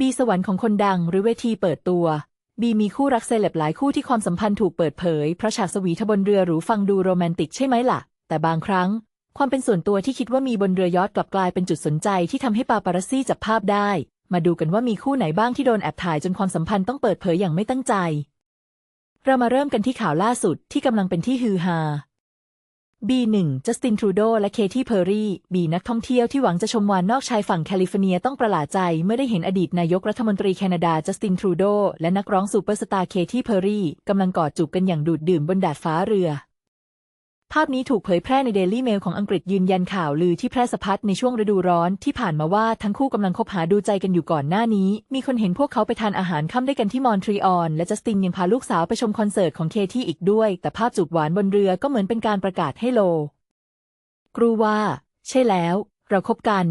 บีสวรรค์ของคนดังหรือเวทีเปิดตัว บีมีคู่รักเซเลบหลายคู่ที่ความสัมพันธ์ถูกเปิดเผย เพราะฉากสวีทบนเรือหรูฟังดูโรแมนติกใช่ไหมล่ะ แต่บางครั้ง ความเป็นส่วนตัวที่คิดว่ามีบนเรือยอทกลับกลายเป็นจุดสนใจที่ทำให้ปาปารัสซี่จับภาพได้ มาดูกันว่ามีคู่ไหนบ้างที่โดนแอบถ่ายจนความสัมพันธ์ต้องเปิดเผยอย่างไม่ตั้งใจ เรามาเริ่มกันที่ข่าวล่าสุดที่กำลังเป็นที่ฮือฮา B1 จัสตินทรูโดและเคที่เพอร์รี่บีนักท่องเที่ยวที่หวังจะชมวานนอกชายฝั่งแคลิฟอร์เนียต้องประหลาดใจ เมื่อได้เห็นอดีตนายกรัฐมนตรีแคนาดาจัสตินทรูโดและนักร้องซูเปอร์สตาร์เคที่เพอร์รี่กำลังกอดจูบกันอย่างดูดดื่มบนดาดฟ้าเรือ ภาพนี้ถูกเผยแพร่ในเดลี่เมลของอังกฤษยืนยันข่าวลือที่แพร่สะพัดในช่วงฤดูร้อนที่ผ่านมาว่าทั้งคู่กำลังคบหาดูใจกันอยู่ก่อนหน้านี้ มีคนเห็นพวกเขาไปทานอาหารค่ำด้วยกันที่มอนทรีออลและจัสตินยังพาลูกสาวไปชมคอนเสิร์ตของเคที่อีกด้วย แต่ภาพจูบหวานบนเรือก็เหมือนเป็นการประกาศให้โล กรูว่า ใช่แล้ว เราคบกัน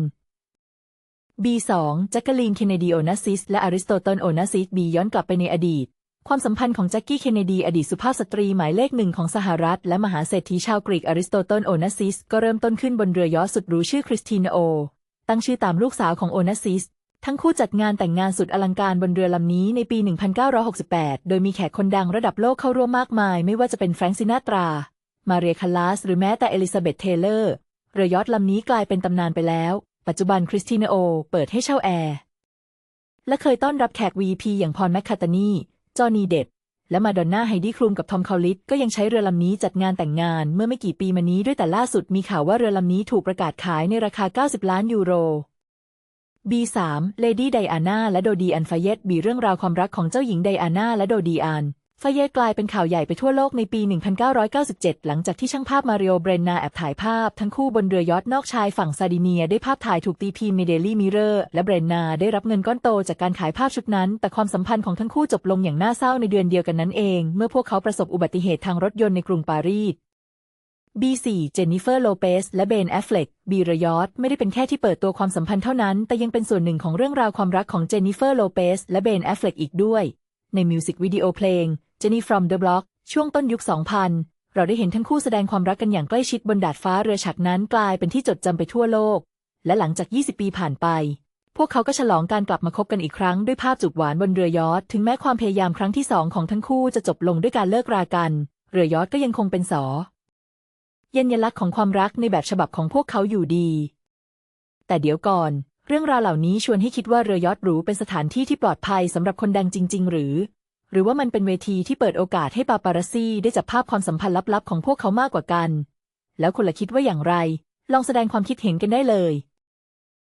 B2 แจ็คเกอลีน เคนเนดี โอนัสซิส และอริสโตเติล โอนัสซิสบีย้อนกลับไปในอดีต ความสัมพันธ์ของแจ็คกี้ เคนเนดี อดีตสุภาพสตรีหมายเลขหนึ่งของสหรัฐ และมหาเศรษฐีชาวกรีกอริสโตเติลโอนัสซิส ก็เริ่มต้นขึ้นบนเรือยอชต์สุดหรูชื่อคริสตินาโอ ตั้งชื่อตามลูกสาวของโอนัสซิส ทั้งคู่จัดงานแต่งงานสุดอลังการบนเรือลำนี้ในปี 1968 โดยมีแขกคนดังระดับโลกเข้าร่วมมากมาย ไม่ว่าจะเป็นแฟรงค์ซินาตรา มาเรียคาลาส หรือแม้แต่เอลิซาเบธเทเลอร์ เรือยอชต์ลำนี้กลายเป็นตำนานไปแล้ว ปัจจุบันคริสตินาโอเปิดให้เช่าแอร์ และเคยต้อนรับแขก VP อย่างพอลแมคคาตานี จอห์นนีเดบและมาดอนน่าไฮดี้ครูมกับทอมคาลิสก็ยังใช้เรือลำนี้จัดงานแต่งงานเมื่อไม่กี่ปีมานี้ด้วยแต่ล่าสุดมีข่าวว่าเรือลำนี้ถูกประกาศขายในราคา 90 ล้านยูโร B3 เลดี้ไดอาน่าและโดดีอันฟาเยตบีเรื่องราวความรักของเจ้าหญิงไดอาน่าและโดดีอัน ฟาเยกลายเป็นข่าวใหญ่ไปทั่วโลกในปี 1997 หลังจากที่ช่างภาพมาริโอ เบรนนาแอบถ่ายภาพ ทั้งคู่บนเรือยอทนอกชายฝั่งซาดิเนีย ได้ภาพถ่ายถูกตีพิมพ์ในเดลี่มิเรอร์และเบรนนาได้รับเงินก้อนโตจากการขายภาพชุดนั้น แต่ความสัมพันธ์ของทั้งคู่จบลงอย่างน่าเศร้าในเดือนเดียวกันนั้นเอง เมื่อพวกเขาประสบอุบัติเหตุทางรถยนต์ในกรุงปารีส B4 เจนนิเฟอร์ โลเปส และเบน แอฟเฟล็ก บีรยอตไม่ได้เป็นแค่ที่เปิดตัวความสัมพันธ์เท่านั้น แต่ยังเป็นส่วนหนึ่งของเรื่องราวความรักของเจนนิเฟอร์ โลเปส และเบน แอฟเฟล็กอีกด้วย ในมิวสิกวิดีโอเพลง Jenny from the Block ช่วงต้นยุค 2000 เราได้เห็นทั้งคู่แสดงความรักกันอย่างใกล้ชิดบนดาดฟ้าเรือฉากนั้นกลายเป็นที่จดจำไปทั่วโลก และหลังจาก 20 ปีผ่านไป พวกเขาก็ฉลองการกลับมาคบกันอีกครั้งด้วยภาพจูบหวานบนเรือยอทถึงแม้ความพยายามครั้งที่สองของทั้งคู่จะจบลงด้วยการเลิกรากัน เรือยอทก็ยังคงเป็นสอยัญลักษณ์ของความรักในแบบฉบับของพวกเขาอยู่ดี แต่เดี๋ยวก่อน เรื่องราวเหล่านี้ชวนให้คิดว่าเรือยอทหรูเป็นสถานที่ที่ปลอดภัยสำหรับคนดังจริง ๆ หรือ หรือว่ามันเป็นเวทีที่เปิดโอกาสให้ปาปารัสซี่ได้จับภาพความสัมพันธ์ลับๆของพวกเขามากกว่ากัน แล้วคุณล่ะคิดว่าอย่างไร ลองแสดงความคิดเห็นกันได้เลย